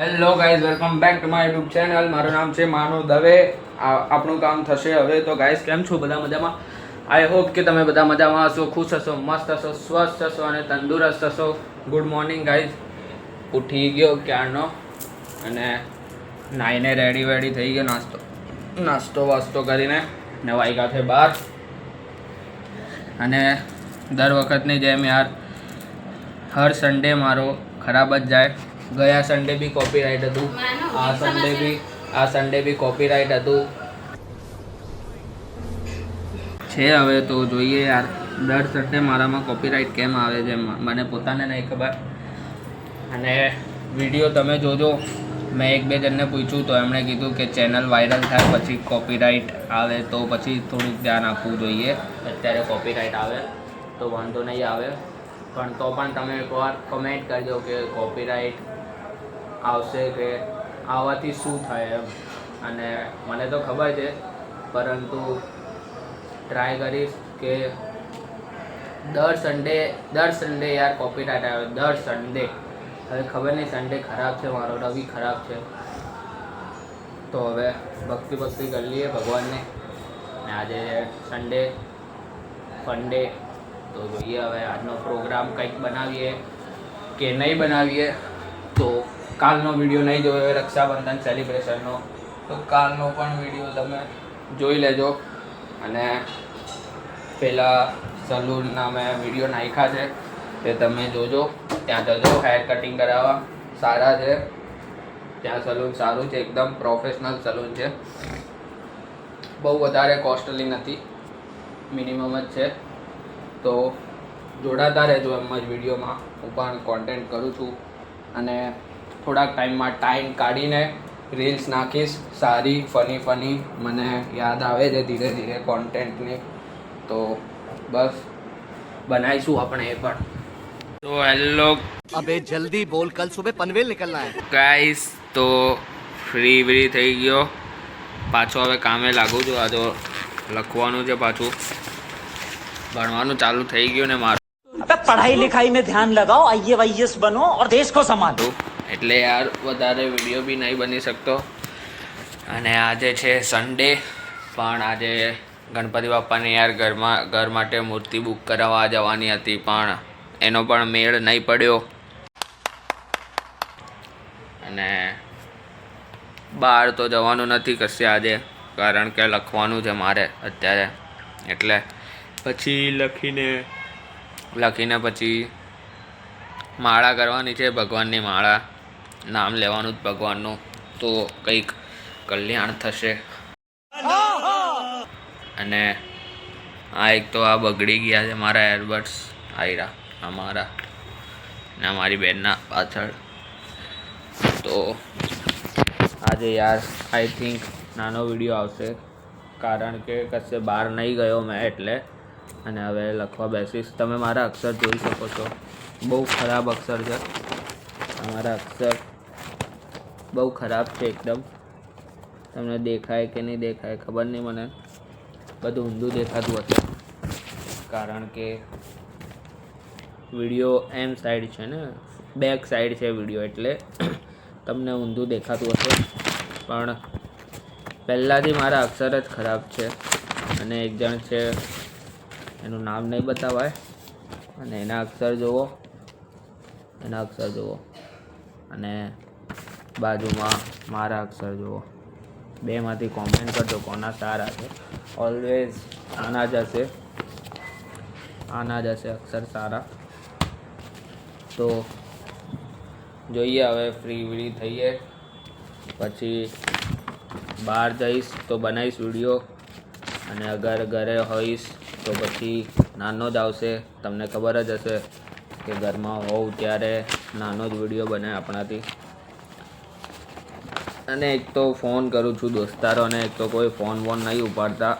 Hello guys welcome back to my YouTube channel મારું નામ છે માનુ દવે. આપણું કામ થશે હવે. તો ગાઈઝ કેમ છો બધા મજામાં? આઈ હોપ કે તમે બધા મજામાં હશો, ખુશ હશો, મસ્ત હશો, સ્વસ્થ હશો અને તંદુરસ્ત હશો. ગુડ મોર્નિંગ ગાઈઝ ઉઠી ગયો ક્યારનો? અને નાઈને રેડી વેડી થઈ ગયો નાસ્તો. નાસ્તો વાસ્તો કરીને ને વાગ્યા બહાર અને દર વખતની જેમ યાર, હર સન્ડે મારો ખરાબ જ જાય. ગયા સન્ડે બી કોપીરાઇટ હતું. આ સન્ડે બી, આ સન્ડે બી કોપીરાઇટ હતું. છે હવે તો જોઈએ યાર, દર સન્ડે મારામાં કોપીરાઇટ કેમ આવે છે? મને પોતાને નહીં ખબર. અને વીડિયો તમે જોજો. મેં એક બે જણને પૂછ્યું તો એમણે કીધું કે ચેનલ વાયરલ થાય પછી કોપીરાઇટ આવે તો પછી થોડુંક ધ્યાન આપવું જોઈએ. અત્યારે કોપીરાઇટ આવે, તો વાંધો નહીં આવે. પણ તો પણ તમે એકવાર કમેન્ટ કરજો કે કોપીરાઇટ આવશે કે આવવાથી શું થાય એમ. અને મને તો ખબર છે, પરંતુ ટ્રાય કરીશ કે દર સન્ડે દર સન્ડે યાર કોપીરાઇટ આવે, દર સન્ડે હવે ખબર નહીં સન્ડે ખરાબ છે, મારો રવિ ખરાબ છે. તો હવે ભક્તિ ભક્તિ કરી લઈએ ભગવાનને. ને આજે સન્ડે ફંડે તો જોઈએ હવે આજનો પ્રોગ્રામ કંઈક બનાવીએ કે નહીં બનાવીએ. તો કાલનો વીડિયો નહીં જોયો હોય, રક્ષાબંધન સેલિબ્રેશનનો તો કાલનો પણ વીડિયો તમે જોઈ લેજો. અને પેલા સલૂનના મેં વીડિયો નાખ્યા છે, તે તમે જોજો. ત્યાં જજો હેર કટિંગ કરાવવા. સારા છે. ત્યાં સલૂન સારું છે, એકદમ પ્રોફેશનલ સલૂન છે. બહુ વધારે કોસ્ટલી નથી. મિનિમમ જ છે. તો જોડાતા રહેજો એમ જ વિડીયોમાં હું પણ કોન્ટેન્ટ કરું છું. અને થોડાક ટાઈમમાં ટાઈમ કાઢીને રીલ્સ નાખીશ. સારી ફની ફની મને યાદ આવે છે ધીરે ધીરે કોન્ટેન્ટની તો બસ બનાવીશું આપણે એ પણ. તો હેલો અબે જલ્દી બોલ કલ સુબહ પનવેલ નીકળના હે ગાઈસ તો ફ્રી ફ્રી થઈ ગયો. પાછો હવે કામે લાગુ છું. આ તો લખવાનું છે પાછું. ભણવાનું ચાલુ થઈ ગયું ને મારું. પઢાઈ લિખાઈ મેં ધ્યાન લગાવો આઈએ વાઈએસ બનો ઓર દેશ કો સંભાળો એટલે યાર, વધારે વીડિયો બી નહીં બની શકતો. અને આજે છે સન્ડે પણ આજે ગણપતિ બાપાની યાર ઘરમાં, ઘર માટે મૂર્તિ બુક કરાવવા જવાની હતી, પણ એનો પણ મેળ નહીં પડ્યો. અને બહાર તો જવાનું નથી કશે આજે, કારણ કે લખવાનું છે મારે અત્યારે. એટલે પછી લખીને લખીને પછી માળા કરવાની છે ભગવાનની માળા. નામ લેવાનું જ ભગવાનનું. તો કંઈક કલ્યાણ થશે. અને આ એક તો આ બગડી ગયા છે મારા એરબડ્સ આયરા, અમારા મારા ને અમારી મારી બેનના પાછળ. તો આજે યાર આઈ થિંક નાનો વીડિયો આવશે. કારણ કે કશે બહાર નહીં ગયો મેં એટલે. અને હવે લખવા બેસીશ. તમે મારા અક્ષર જોઈ શકો છો. બહુ ખરાબ અક્ષર છે. અમારા અક્ષર બહુ ખરાબ છે એકદમ. તમને દેખાય કે નહીં દેખાય ખબર નહીં મને. બધું ઊંધું દેખાતું હતું કારણ કે વીડિયો એમ સાઈડ છે ને બેક સાઈડ છે વીડિયો એટલે તમને ઊંધું દેખાતું હશે. પણ પહેલાંથી મારા અક્ષર જ ખરાબ છે અને એક જણ છે, એનું નામ નહીં બતાવાય. અને એના અક્ષર જુઓ. એના અક્ષર જુઓ. અને બાજુમાં મારા અક્ષર જુઓ. બેમાંથી કોમેન્ટ કરજો કોના સારા છે. ઓલવેઝ આના જ હશે. આના જ હશે અક્ષર સારા. તો જોઈએ હવે ફ્રી વીડી થઈએ પછી બહાર જઈશ તો બનાવીશ વીડિયો. અને અગર ઘરે હોઈશ તો પછી નાનો જ આવશે. તમને ખબર જ હશે કે ઘરમાં હોઉં ત્યારે નાનો જ વીડિયો બને આપણાથી. અને એક તો ફોન કરું છું દોસ્તારોને એક તો કોઈ ફોન વોન નહીં ઉપાડતા.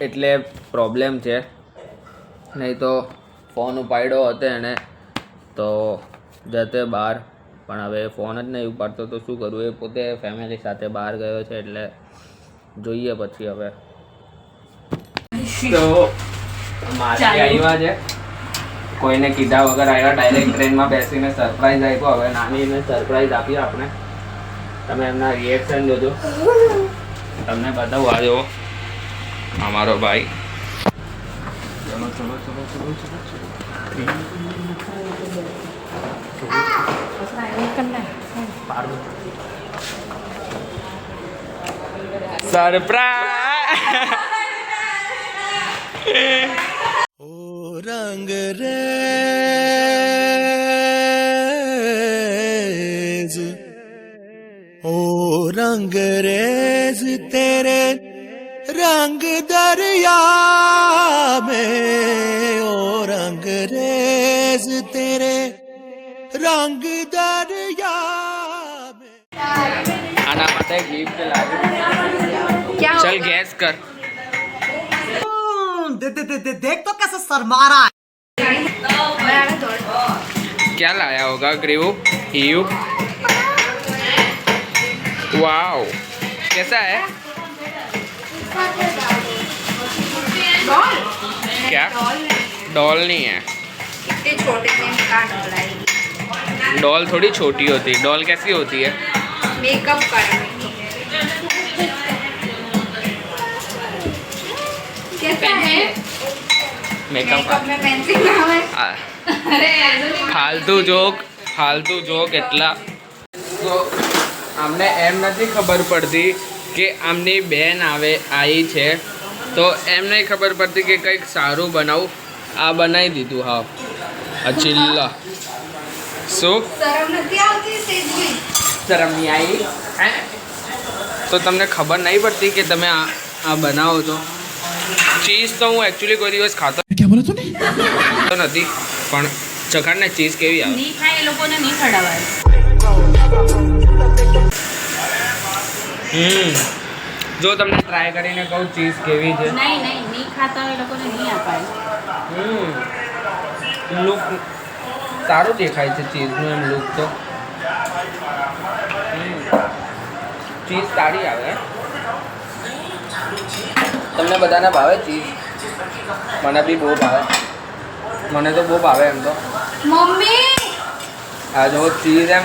એટલે પ્રોબ્લેમ છે. નહીં તો ફોન ઉપાડ્યો હતો એને તો જતે બહાર. પણ હવે ફોન જ નહીં ઉપાડતો તો શું કરું? એ પોતે ફેમિલી સાથે બહાર ગયો છે એટલે જોઈએ પછી હવે. તો માસી આવ્યા છે. કોઈને કીધા વગર આવ્યા ડાયરેક્ટ ટ્રેનમાં બેસીને સરપ્રાઈઝ આપ્યો. હવે નાનીને સરપ્રાઈઝ આપીએ આપણે. Sampai sana, lihat sana, jodoh. Sampai pada waduh, amarobai. Jangan coba-coba, coba-coba. Saya mau coba-coba, sana ini kena, अंग्रेज़ तेरे रंग दरिया में ओ रंगरेज तेरे रंग दरिया में। क्या चल गैस कर। दे, दे, दे, दे, देख तो कैसे सर मारा है क्या लाया होगा ग्रीव? हीव वाओ कैसा है क्या डॉल नहीं है इतने छोटे से कहाँ डॉल आएगी डॉल थोड़ी छोटी होती है डॉल कैसी होती है मेकअप करा कैसा है मेकअप मेकअप में पेंसिल नाम है आ, अरे ऐसा नहीं ફાલતુ જોક ફાલતુ જોક એટલા તો અમને એમ નથી ખબર પડતી કે આમની બેન આવે આવી છે. તો એમ નહીં ખબર પડતી કે કંઈક સારું બનાવું. આ બનાવી દીધું હા. આ ચિલ્લા શું? શરમ નહીં આવી તો તમને ખબર નહીં પડતી કે તમે આ આ બનાવો છો? ચીઝ તો હું એકચ્યુઅલી કોઈ દિવસ ખાતો તો નથી પણ ચખાડને ચીઝ કેવી આવે? નહીં ખાય એ લોકોને નહીં ખવડાવાય. હમ. જો તમને ટ્રાય કરીને કહું ચીઝ કેવી છે? નહીં નહીં નહીં ખાતા હોય લોકોને નહીં અપાય. હમ. લુક સારું દેખાય છે ચીઝનું એમ લુક તો. ચીઝ સારી આવે તમને બધાને ભાવે ચીઝ મને બી બહુ ભાવે. મને તો બહુ ભાવે એમ તો. મમ્મી! આ જો ચીઝ એમ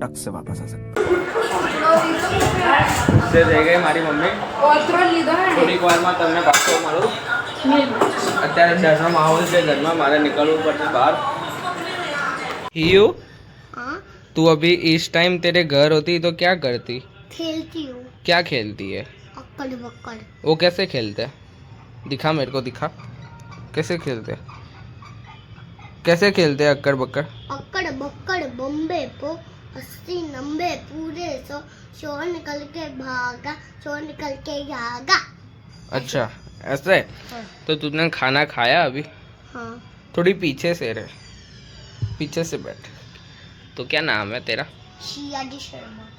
टक से वापस आ सकता તે થઈ ગઈ મારી મમ્મી ઓત્રો લીધો હે ને થોડીક વારમાં તમને પાછો મળું અત્યારે ડરનો માહોલ છે ઘરમાં મારે નીકળવું પડશે બહાર હિયુ तू अभी इस टाइम तेरे घर होती तो क्या करती खेलती हूँ क्या खेलती है अक्कड़ बक्कड़ वो कैसे खेलते हैं दिखा मेरे को दिखा कैसे खेलते हैं कैसे खेलते हैं अक्कड़ बक्कड़ अक्कड़ बक्कड़ बम्बे को अस्सी नब्बे पूरे सौ शोर निकल के भागा शोर निकल के भागा अच्छा ऐसे तो तूने खाना खाया अभी? हाँ। थोड़ी पीछे से रहे। पीछे से बैठ। तो क्या नाम है तेरा? शियाडी शर्मा।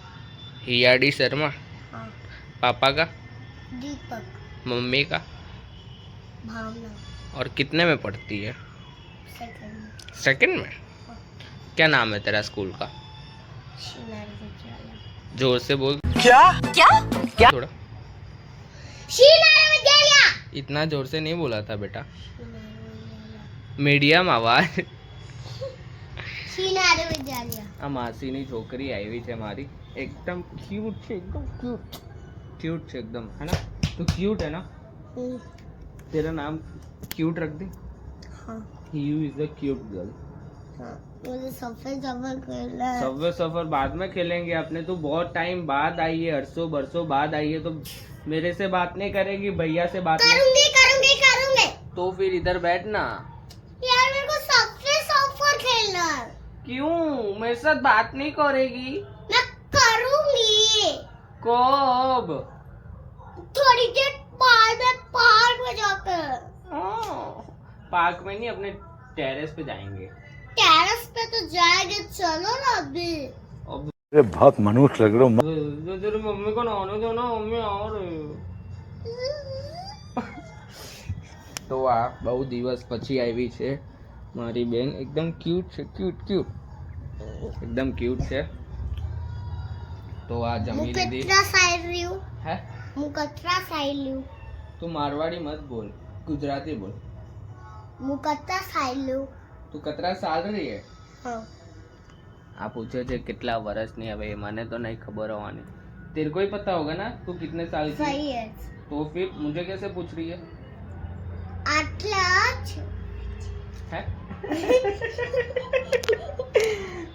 हियाडी शर्मा? हाँ। पापा का? दीपक। मम्मी का? भावना। और कितने में पढ़ती है? सेकंड सेकंड में? क्या नाम है तेरा स्कूल का? ज़ोर से बोल। क्या? क्या? क्या? थोड़ा। इतना ज़ोर से नहीं बोला था बेटा। मीडियम आवाज़। અવાજ नहीं छोकरी आई हुई थी हमारी। एकदम क्यूट थी एकदम क्यूट क्यूट थी एकदम है ना? तो क्यूट है ना? तेरा नाम क्यूट रख दे। हाँ। You is a cute girl हाँ। मुझे सफ़ेद खेलना है। सबवे सफ़र बाद में खेलेंगे अपने। तो बहुत टाइम बाद आई है अरसों बरसों बाद आई है तो मेरे से बात नहीं करेगी भैया से बात करूँगी करूँगी करूँगी। तो फिर इधर बैठना यार मेरे को सफ़र खेलना है। क्यों? मेरे साथ बात नहीं करेगी। मैं करूँगी। कब? थोड़ी देर बाद में पार्क में जाकर। पार्क में नहीं अपने टेरेस पे जाएँगे। टेरेस पे तो जाएंगे चलो ना अभी अब अरे बहुत मनुष्य लग रहे हो तेरी मम्मी को नहाने दो ना मम्मी आ रही તો આ બહુ દિવસ પછી આવી છે મારી બેન એકદમ ક્યુટ છે ક્યુટ ક્યુટ એકદમ ક્યુટ છે તો આ હું જમી લીધી કેટલા સાઈ રહ્યું હે હું કેટલા સાઈ લ્યું તું મારવાડી મત બોલ ગુજરાતી બોલ હું કેટલા સાઈ લ્યું તું કતરા સાલ રહી હે? હા. આ પૂછે છે કેટલા વર્ષની હવે મને तो नहीं खबर होनी तेरे को ही पता होगा ना तू कितने साल की सही है तो फिर मुझे कैसे पूछ रही है आठ लाख है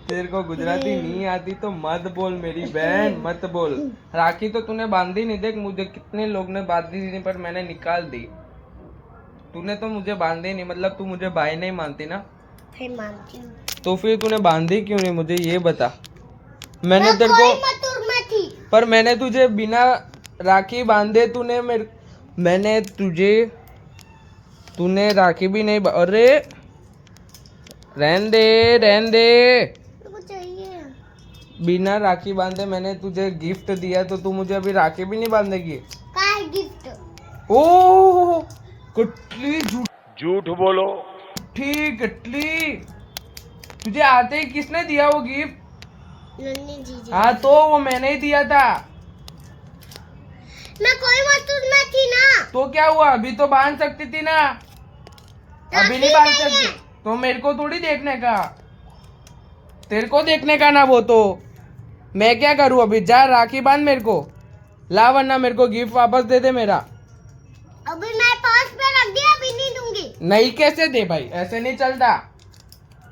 तेरे को गुजराती नहीं आती तो मत बोल मेरी बहन मत बोल राखी तो तूने बांधी नहीं देख मुझे कितने लोग ने बांधी थी पर मैंने निकाल दी तूने तो मुझे बांधी नहीं मतलब तू मुझे भाई नहीं मानती ना फिर बांधती हूँ। तो फिर तूने बांधी क्यों नहीं? मुझे ये बता। मैंने मैं तेरे को पर मैंने तुझे बिना राखी बांधे तूने मेरे मैंने तुझे तूने राखी भी नहीं अरे रहन दे रहन दे। बिना राखी बांधे मैंने तुझे गिफ्ट दिया तो तू मुझे अभी राखी भी नहीं बांधेगी? गिफ्ट ओ कटली झूठ झूठ बोलो। मुट्ठी गटली। तुझे आते ही किसने दिया वो गिफ्ट हाँ तो वो मैंने ही दिया था। मैं कोई मौजूद थी ना। तो क्या हुआ? अभी तो बाँध सकती थी ना। अभी नहीं बाँध सकती। तो मेरे को थोड़ी देखने का। तेरे को देखने का ना वो तो। मैं क्या करूँ अभी? जा राखी बाँध मेरे को। ला वरना मेरे को गिफ्ट वापस दे दे मेरा। नहीं कैसे दे भाई? ऐसे नहीं चलता।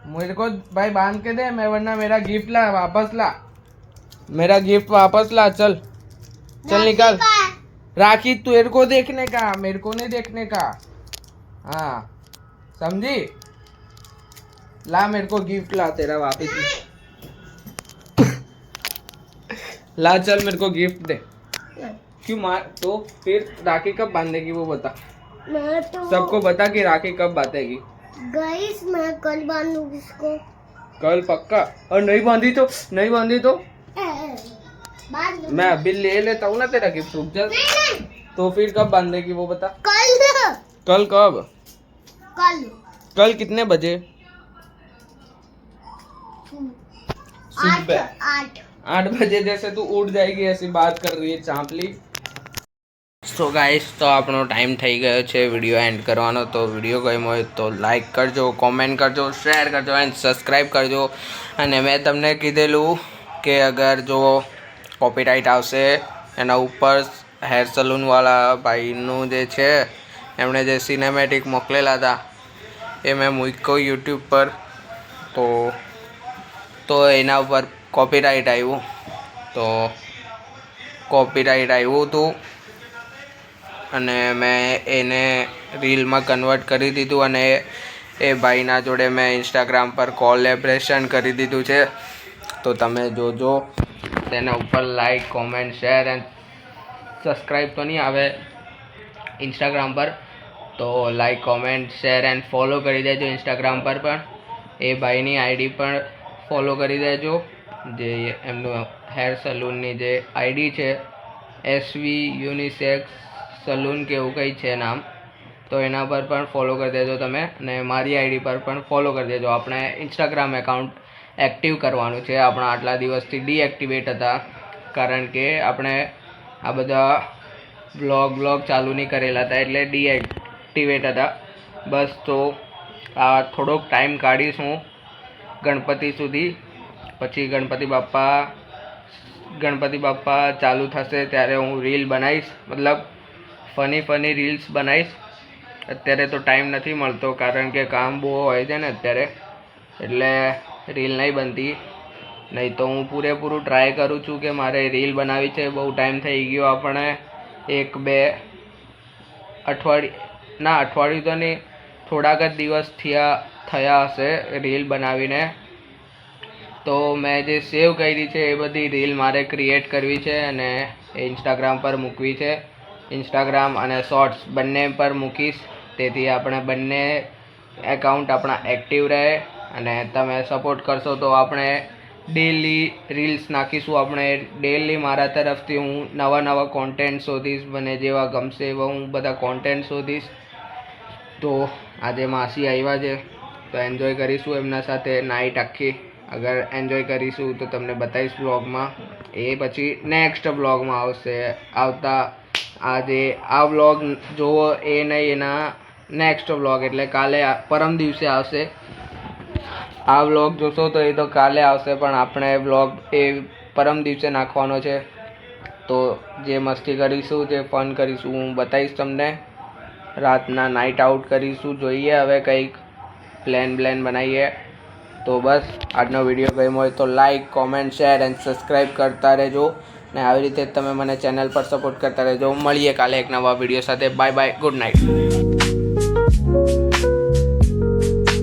मेरे को भाई बाँध के दे मैं वरना मेरा गिफ्ट ला वापस ला। मेरा गिफ्ट वापस ला चल। चल निकाल। राखी तेरे को देखने का मेरे को नहीं देखने का। हाँ। समझी? ला मेरे को गिफ्ट ला तेरा वापस। ला चल मेरे को गिफ्ट दे। क्यों मार? तो फिर राखी कब बांधेगी वो बता। मैं तो सबको बता कि राखी कब बांधेगी? गाइस मैं कल बांधूँगी इसको कल पक्का? और नहीं बांधी तो? नहीं बांधी तो? मैं अभी ले लेता हूँ ना तेरा गिफ्ट रुक जा। तो फिर कब बांधेगी वो बता। कल कल कब? कल। कल कितने बजे? हम्म। सुबह। आठ बजे जैसे तू उठ जाएगी ऐसी बात कर रही है चांपली। સો ગાઈસ તો આપણો ટાઈમ થઈ ગયો છે વીડિયો એન્ડ કરવાનો. તો વીડિયો ગમ્યો હોય તો લાઈક કરજો કોમેન્ટ કરજો શેર કરજો એન્ડ સબસ્ક્રાઈબ કરજો. અને મેં તમને કીધેલું કે અગર જો કોપીરાઇટ આવશે, એના ઉપર હેર સલૂનવાળા ભાઈનું જે છે, એમણે જે સિનેમેટિક મોકલેલા હતા, એ મેં મૂક્યો યુટ્યુબ પર. તો તો એના ઉપર કોપીરાઇટ આવ્યું. તો કોપીરાઇટ આવ્યું હતું. અને મેં એને રીલમાં કન્વર્ટ કરી દીધું અને એ ભાઈના જોડે મેં ઇન્સ્ટાગ્રામ પર કોલેબ્રેશન કરી દીધું છે. તો તમે જોજો, તેના ઉપર like comment share and subscribe તો નહીં આવે ઇન્સ્ટાગ્રામ પર. તો like comment share and follow કરી દેજો ઇન્સ્ટાગ્રામ પર પણ. એ ભાઈની આઈડી પણ ફોલો કરી દેજો. જે એમનું હેર સલૂનની જે આઈડી છે એસવી યુનિસેક્સ સલૂન કે એવું કંઈ છે નામ, તો એના પર પણ ફોલો કરી દેજો તમે અને મારી આઈડી પર પણ ફોલો કરી દેજો. આપણે ઇન્સ્ટાગ્રામ એકાઉન્ટ એક્ટિવ કરવાનું છે. આપણા આટલા દિવસથી ડીએક્ટિવેટ હતા. કારણ કે આપણે આ બધા બ્લોગ બ્લોગ ચાલુ નહીં કરેલા હતા એટલે ડીએક્ટિવેટ હતા. બસ તો આ થોડોક ટાઈમ કાઢીશું ગણપતિ સુધી. પછી ગણપતિ બાપ્પા ગણપતિ બાપ્પા ચાલુ થશે ત્યારે હું રીલ બનાવીશ. મતલબ ફની ફની રીલ્સ બનાવીશ. અત્યારે તો ટાઈમ નથી મળતો, કારણ કે કામ બહુ હોય છે ને અત્યારે. એટલે રીલ નહીં બનતી. નહીં તો હું પૂરેપૂરું ટ્રાય કરું છું કે મારે રીલ બનાવી છે, બહુ ટાઈમ થઈ ગયો આપણે એક, બે અઠવાડિયે ના, અઠવાડિયું તો નહીં, થોડાક જ દિવસ થયા થયા હશે રીલ બનાવીને. તો મેં જે સેવ કરી છે એ બધી રીલ મારે ક્રિએટ કરવી છે અને ઇન્સ્ટાગ્રામ પર મૂકવી છે. ઇન્સ્ટાગ્રામ અને શોર્ટ્સ બંને પર મૂકીશ. તેથી આપણે બંને એકાઉન્ટ આપણા એક્ટિવ રહે અને તમે સપોર્ટ કરશો તો આપણે ડેલી રીલ્સ નાખીશું. આપણે ડેલી મારા તરફથી હું નવા નવા કોન્ટેન્ટ શોધીશ, મને જેવા ગમશે એવા હું બધા કોન્ટેન્ટ શોધીશ. તો આજે માસી આવ્યા છે, તો એન્જોય કરીશું એમના સાથે નાઇટ આખી. અગર એન્જોય કરીશું તો તમને બતાવીશ બ્લોગમાં એ પછી નેક્સ્ટ બ્લોગમાં આવશે. આવતા આજે આ બ્લોગ જોવો એ નહીં, એના નેક્સ્ટ બ્લોગ એટલે કાલે પરમ દિવસે આવશે. આ વ્લોગ જોશો તો એ તો કાલે આવશે, પણ આપણે વ્લોગ એ પરમ દિવસે નાખવાનો છે. તો જે મસ્તી કરીશું, જે ફન કરીશું, હું બતાવીશ તમને. રાતના નાઇટ આઉટ કરીશું. જોઈએ હવે કંઈક પ્લાન બ્લેન બનાવીએ. તો બસ, આજનો વીડિયો ગમ્યો હોય તો like comment share and subscribe કરતા રહેજો. ને આવી રીતે તમે મને ચેનલ પર સપોર્ટ કરતા રહેજો. મળીએ કાલે એક નવા વીડિયો સાથે. Bye bye good night